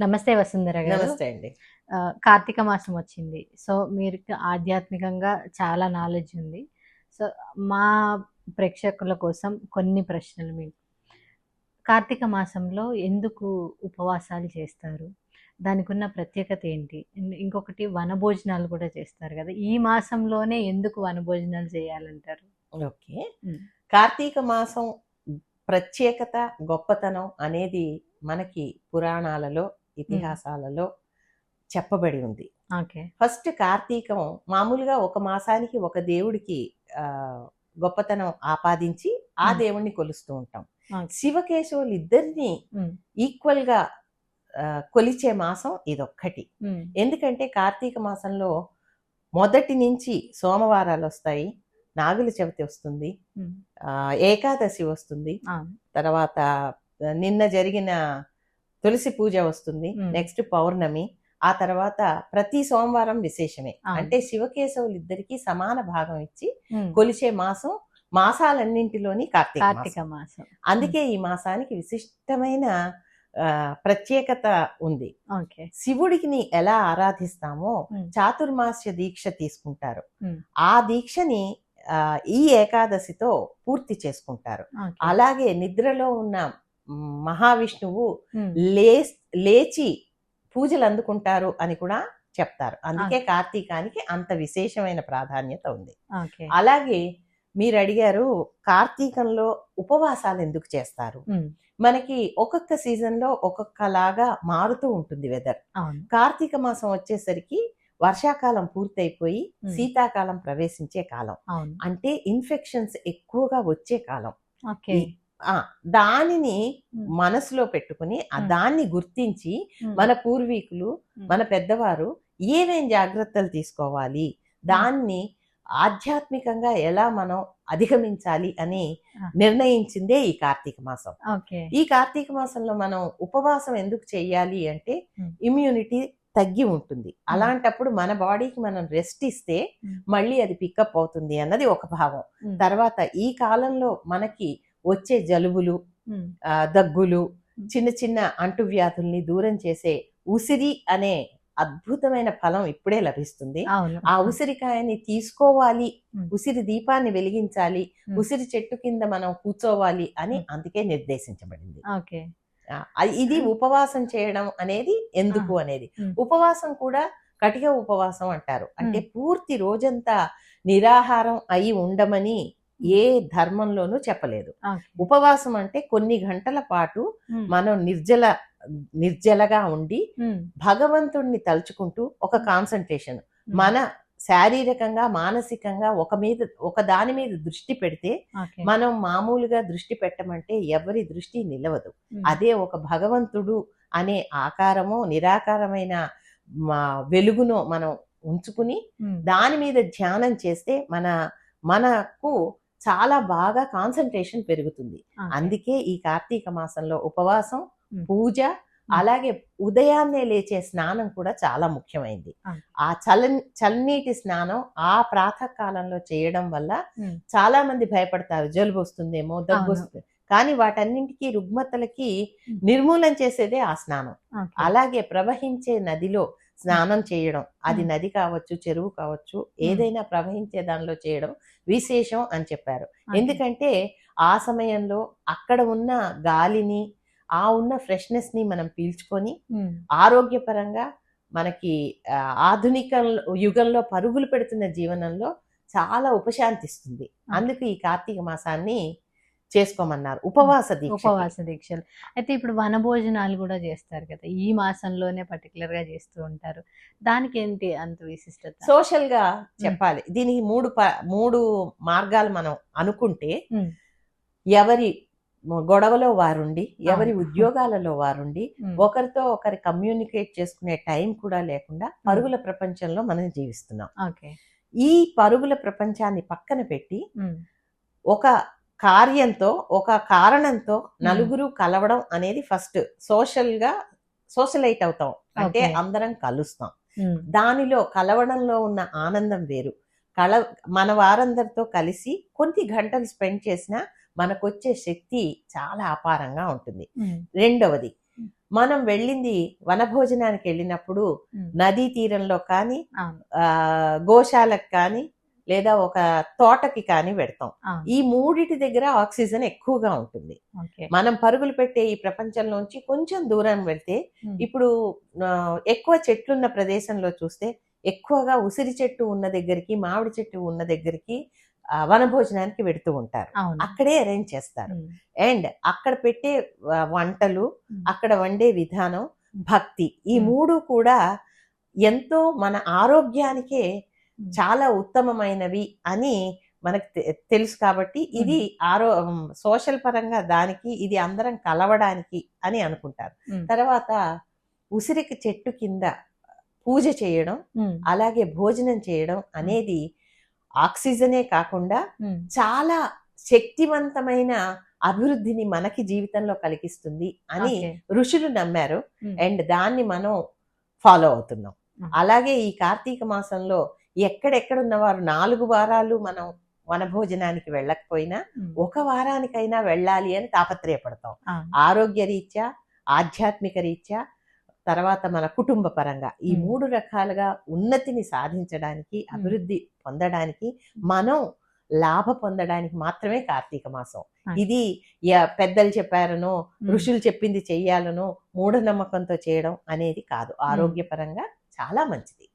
నమస్తే వసుంధర గారు. నమస్తే అండి. కార్తీక మాసం వచ్చింది. సో మీరు ఆధ్యాత్మికంగా చాలా నాలెడ్జ్ ఉంది. సో మా ప్రేక్షకుల కోసం కొన్ని ప్రశ్నలు మీకు. కార్తీక మాసంలో ఎందుకు ఉపవాసాలు చేస్తారు? దానికి ఉన్న ప్రత్యేకత ఏంటి? ఇంకొకటి వనభోజనాలు కూడా చేస్తారు కదా. ఈ మాసంలోనే ఎందుకు వనభోజనాలు చేయాలంటారు? ఓకే. కార్తీక మాసం ప్రత్యేకత గొప్పతనం అనేది మనకి పురాణాలలో ఇతిహాసాలలో చెప్పబడి ఉంది ఫస్ట్ కార్తీకం మామూలుగా ఒక మాసానికి ఒక దేవుడికి ఆ, గొప్పతనం ఆపాదించి ఆ. దేవుణ్ణి కొలుస్తూ ఉంటాం. శివకేశవులు ఇద్దరిని. ఈక్వల్గా కొలిచే మాసం ఇదొక్కటి. ఎందుకంటే కార్తీక మాసంలో మొదటి నుంచి సోమవారాలు వస్తాయి నాగుల చవితి వస్తుంది ఏకాదశి వస్తుంది. తర్వాత నిన్న జరిగిన తులసి పూజ వస్తుంది. నెక్స్ట్ పౌర్ణమి ఆ తర్వాత ప్రతి సోమవారం విశేషమే. అంటే శివకేశవులు ఇద్దరికి సమాన భాగం ఇచ్చి. కొలిచే మాసం మాసాలన్నింటిలోని కార్తీక మాసం. కార్తీక మాసం అందుకే ఈ మాసానికి విశిష్టమైన ప్రత్యేకత ఉంది శివుడికి ఎలా ఆరాధిస్తామో. చాతుర్మాస్య దీక్ష తీసుకుంటారు. ఆ దీక్షని ఈ ఏకాదశితో పూర్తి చేసుకుంటారు. అలాగే నిద్రలో ఉన్న మహావిష్ణువు. లే లేచి పూజలు అందుకుంటారు అని కూడా చెప్తారు. అందుకే కార్తీకానికి అంత విశేషమైన ప్రాధాన్యత ఉంది. అలాగే మీరు అడిగారు కార్తీకంలో ఉపవాసాలు ఎందుకు చేస్తారు. మనకి ఒక్కొక్క సీజన్లో ఒక్కొక్కలాగా మారుతూ ఉంటుంది వెదర్ కార్తీక మాసం వచ్చేసరికి వర్షాకాలం పూర్తయిపోయి. శీతాకాలం ప్రవేశించే కాలం. అంటే ఇన్ఫెక్షన్స్ ఎక్కువగా వచ్చే కాలం. దానిని. మనసులో పెట్టుకుని ఆ. దాన్ని గుర్తించి. మన పూర్వీకులు. మన పెద్దవారు ఏమేం జాగ్రత్తలు తీసుకోవాలి దాన్ని ఆధ్యాత్మికంగా ఎలా మనం అధిగమించాలి అని. నిర్ణయించిందే ఈ కార్తీక మాసం ఈ కార్తీక మాసంలో మనం ఉపవాసం ఎందుకు చేయాలి అంటే. ఇమ్యూనిటీ తగ్గి ఉంటుంది అలాంటప్పుడు మన బాడీకి మనం రెస్ట్ ఇస్తే. మళ్ళీ అది పికప్ అవుతుంది అన్నది ఒక భావం. తర్వాత ఈ కాలంలో మనకి వచ్చే జలుబులు దగ్గులు. చిన్న చిన్న అంటువ్యాధుల్ని దూరం చేసే ఉసిరి అనే అద్భుతమైన ఫలం ఇప్పుడే లభిస్తుంది ఆ ఉసిరికాయని తీసుకోవాలి. ఉసిరి దీపాన్ని వెలిగించాలి. ఉసిరి చెట్టు కింద మనం కూర్చోవాలి అని. అందుకే నిర్దేశించబడింది ఇది ఉపవాసం చేయడం అనేది ఎందుకు అనేది. ఉపవాసం కూడా కటిక ఉపవాసం అంటారు అంటే పూర్తి రోజంతా నిరాహారం అయి ఉండమని ఏ ధర్మంలోనూ చెప్పలేదు ఉపవాసం అంటే కొన్ని గంటల పాటు. మనం నిర్జల నిర్జలగా ఉండి. భగవంతుణ్ణి తలుచుకుంటూ ఒక కాన్సన్ట్రేషన్ మన శారీరకంగా మానసికంగా ఒక మీద ఒక దాని మీద దృష్టి పెడితే మనం మామూలుగా దృష్టి పెట్టమంటే ఎవరి దృష్టి నిలవదు. అదే ఒక భగవంతుడు అనే ఆకారమో నిరాకారమైన వెలుగునో మనం ఉంచుకుని. దాని మీద ధ్యానం చేస్తే మన మనకు చాలా బాగా కాన్సన్ట్రేషన్ పెరుగుతుంది. అందుకే ఈ కార్తీక మాసంలో ఉపవాసం. పూజ అలాగే ఉదయాన్నే లేచే స్నానం కూడా చాలా ముఖ్యమైంది ఆ. చల్ల చల్లనీటి స్నానం ఆ ప్రాతకాలంలో చేయడం వల్ల. చాలా మంది భయపడతారు జలుబు వస్తుందేమో దగ్గు. వస్తుంది కానీ వాటన్నింటికి రుగ్మతలకి. నిర్మూలన చేసేదే ఆ స్నానం. అలాగే ప్రవహించే నదిలో స్నానం చేయడం అది. నది కావచ్చు చెరువు కావచ్చు ఏదైనా ప్రవహించే దానిలో చేయడం విశేషం అని చెప్పారు. ఎందుకంటే ఆ సమయంలో అక్కడ ఉన్న గాలిని ఆ ఉన్న ఫ్రెష్నెస్ని మనం పీల్చుకొని. ఆరోగ్యపరంగా మనకి ఆధునిక యుగంలో పరుగులు పెడుతున్న జీవనంలో చాలా ఉపశాంతిస్తుంది అందుకు ఈ కార్తీక మాసాన్ని చేసుకోమన్నారు. ఉపవాస దీక్ష ఉపవాస దీక్షలు. అయితే ఇప్పుడు వనభోజనాలు కూడా చేస్తారు కదా ఈ మాసంలోనే పర్టికులర్గా చేస్తూ ఉంటారు. దానికి ఏంటి అంత విశిష్టత? సోషల్గా చెప్పాలి. దీనికి మూడు మూడు మార్గాలు మనం అనుకుంటే. ఎవరి గొడవలో వారుండి ఎవరి. ఉద్యోగాలలో వారుండి. ఒకరితో ఒకరి కమ్యూనికేట్ చేసుకునే టైం కూడా లేకుండా పరుగుల ప్రపంచంలో మనం జీవిస్తున్నాం. ఓకే. ఈ పరుగుల ప్రపంచాన్ని పక్కన పెట్టి. ఒక కార్యంతో ఒక కారణంతో నలుగురు కలవడం అనేది ఫస్ట్ సోషల్గా సోషలైట్ అవుతాం. అంటే. అందరం కలుస్తాం. దానిలో కలవడంలో ఉన్న ఆనందం వేరు. కల మన వారందరితో కలిసి కొన్ని గంటలు స్పెండ్ చేసినా మనకొచ్చే శక్తి చాలా అపారంగా ఉంటుంది. రెండవది మనం వెళ్ళింది వనభోజనానికి వెళ్ళినప్పుడు నదీ తీరంలో కానీ గోశాలకు కానీ లేదా ఒక తోటకి కానీ పెడతాం. ఈ మూడిటి దగ్గర ఆక్సిజన్ ఎక్కువగా ఉంటుంది. మనం పరుగులు పెట్టే ఈ ప్రపంచంలోంచి కొంచెం దూరం వెళ్తే ఇప్పుడు ఎక్కువ చెట్లున్న ప్రదేశంలో చూస్తే ఎక్కువగా ఉసిరి చెట్టు ఉన్న దగ్గరికి మామిడి చెట్టు ఉన్న దగ్గరికి వనభోజనానికి వెడుతూ ఉంటారు. అక్కడే అరేంజ్ చేస్తారు. అండ్ అక్కడ పెట్టే వంటలు అక్కడ వండే విధానం భక్తి. ఈ. మూడు కూడా ఎంతో మన ఆరోగ్యానికే చాలా ఉత్తమమైనవి అని మనకు తెలుసు కాబట్టి ఇది ఆరో సోషల్ పరంగా దానికి ఇది అందరం కలవడానికి అని అనుకుంటారు. తర్వాత ఉసిరికి చెట్టు కింద పూజ చేయడం అలాగే భోజనం చేయడం అనేది ఆక్సిజనే కాకుండా చాలా శక్తివంతమైన అభివృద్ధిని మనకి జీవితంలో కలిగిస్తుంది అని. ఋషులు నమ్మారు. అండ్ దాన్ని మనం ఫాలో అవుతున్నాం. అలాగే ఈ కార్తీక మాసంలో ఎక్కడెక్కడ ఉన్నవారు నాలుగు వారాలు మనం వనభోజనానికి వెళ్ళకపోయినా ఒక వారానికైనా వెళ్ళాలి అని తాపత్రయపడతాం. ఆరోగ్య రీత్యా ఆధ్యాత్మిక రీత్యా తర్వాత మన కుటుంబ పరంగా ఈ. మూడు రకాలుగా ఉన్నతిని సాధించడానికి అభివృద్ధి పొందడానికి మనం లాభ పొందడానికి మాత్రమే కార్తీక మాసం. ఇది పెద్దలు చెప్పారనో ఋషులు చెప్పింది చెయ్యాలనో మూఢనమ్మకంతో చేయడం అనేది కాదు ఆరోగ్యపరంగా చాలా మంచిది.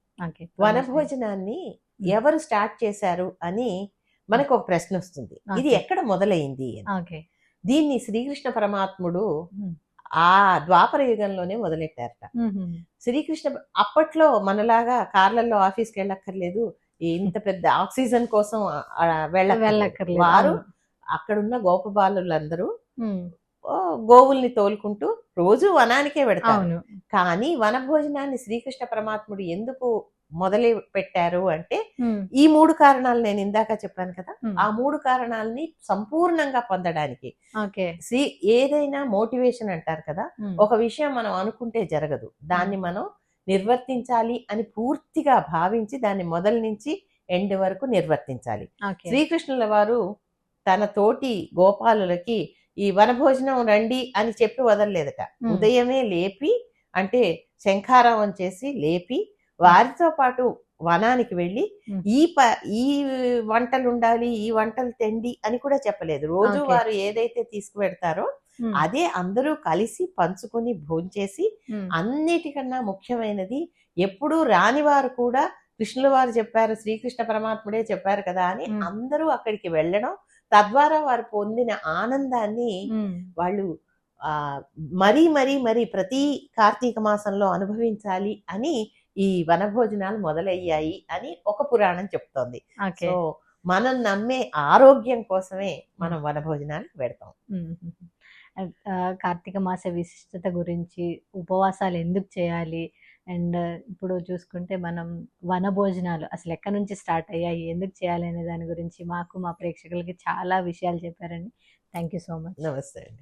వనభోజనాన్ని ఎవరు స్టార్ట్ చేశారు అని మనకు ఒక ప్రశ్న వస్తుంది. ఇది. ఎక్కడ మొదలైంది దీన్ని శ్రీకృష్ణ పరమాత్ముడు ఆ ద్వాపర యుగంలోనే మొదలెట్టారట. శ్రీకృష్ణ అప్పట్లో మనలాగా కార్లలో ఆఫీస్కి వెళ్ళక్కర్లేదు. ఇంత పెద్ద ఆక్సిజన్ కోసం. వెళ్ళక్కర్లేదు. వారు. అక్కడున్న గోపబాలులందరూ గోవుల్ని తోలుకుంటూ రోజు వనానికే పెడతారు. అవును. కానీ వనభోజనాన్ని శ్రీకృష్ణ పరమాత్ముడు ఎందుకు మొదలు పెట్టారు అంటే ఈ మూడు కారణాలు నేను ఇందాక చెప్పాను కదా ఆ మూడు కారణాలని సంపూర్ణంగా పొందడానికి. శ్రీ ఏదైనా మోటివేషన్ అంటారు కదా ఒక విషయం మనం అనుకుంటే జరగదు. దాన్ని మనం నిర్వర్తించాలి అని పూర్తిగా భావించి దాన్ని మొదలు నుంచి ఎండ్ వరకు నిర్వర్తించాలి. శ్రీకృష్ణుల వారు తన తోటి గోపాలులకి ఈ వనభోజనం రండి అని చెప్పి వదలలేదట ఉదయమే లేపి అంటే శంఖారావం చేసి లేపి వారితో పాటు వనానికి వెళ్ళి. ఈ ప ఈ వంటలు ఉండాలి ఈ వంటలు తెండి అని కూడా చెప్పలేదు రోజు. వారు ఏదైతే తీసుకువెడతారో అదే అందరూ కలిసి పంచుకొని భోంచేసి అన్నిటికన్నా ముఖ్యమైనది ఎప్పుడూ రాని వారు కూడా కృష్ణుల వారు చెప్పారు శ్రీకృష్ణ పరమాత్ముడే చెప్పారు కదా అని. అందరూ అక్కడికి వెళ్ళడం తద్వారా వారు పొందిన ఆనందాన్ని వాళ్ళు ఆ మరీ మరీ మరీ ప్రతి కార్తీక మాసంలో అనుభవించాలి అని ఈ వనభోజనాలు మొదలయ్యాయి అని ఒక పురాణం చెప్తోంది. సో మనం నమ్మే ఆరోగ్యం కోసమే మనం వనభోజనాలకు పెడతాం. కార్తీక మాస విశిష్టత గురించి ఉపవాసాలు ఎందుకు చేయాలి? అండ్ ఇప్పుడు చూసుకుంటే మనం వన భోజనాలు అసలు ఎక్కడి నుంచి స్టార్ట్ అయ్యాయి ఎందుకు చేయాలి అనే దాని గురించి మాకు మా ప్రేక్షకులకి చాలా విషయాలు చెప్పారండి. Thank you so much. నమస్తే అండి.